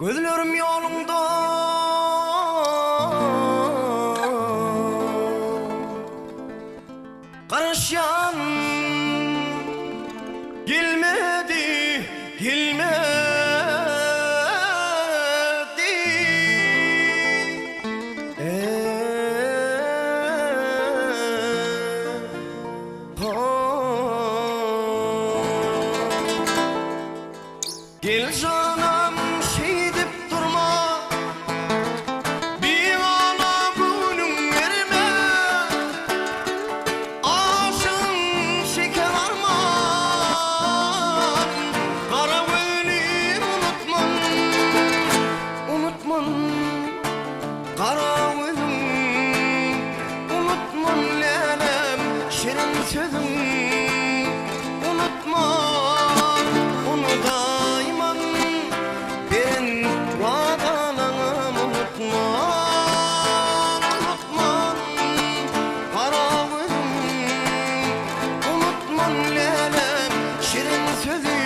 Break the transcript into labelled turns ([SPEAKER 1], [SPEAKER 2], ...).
[SPEAKER 1] Gözlerim yolunda Karışan Gelmedi, gelmedi Eee, Gel canım Karanlığım Unutmam lelem Şirin sözüm. Unutma Onu daima Birin vatanım Unutma Unutma Karanlığım. Unutmam lelem Şirin sözüm.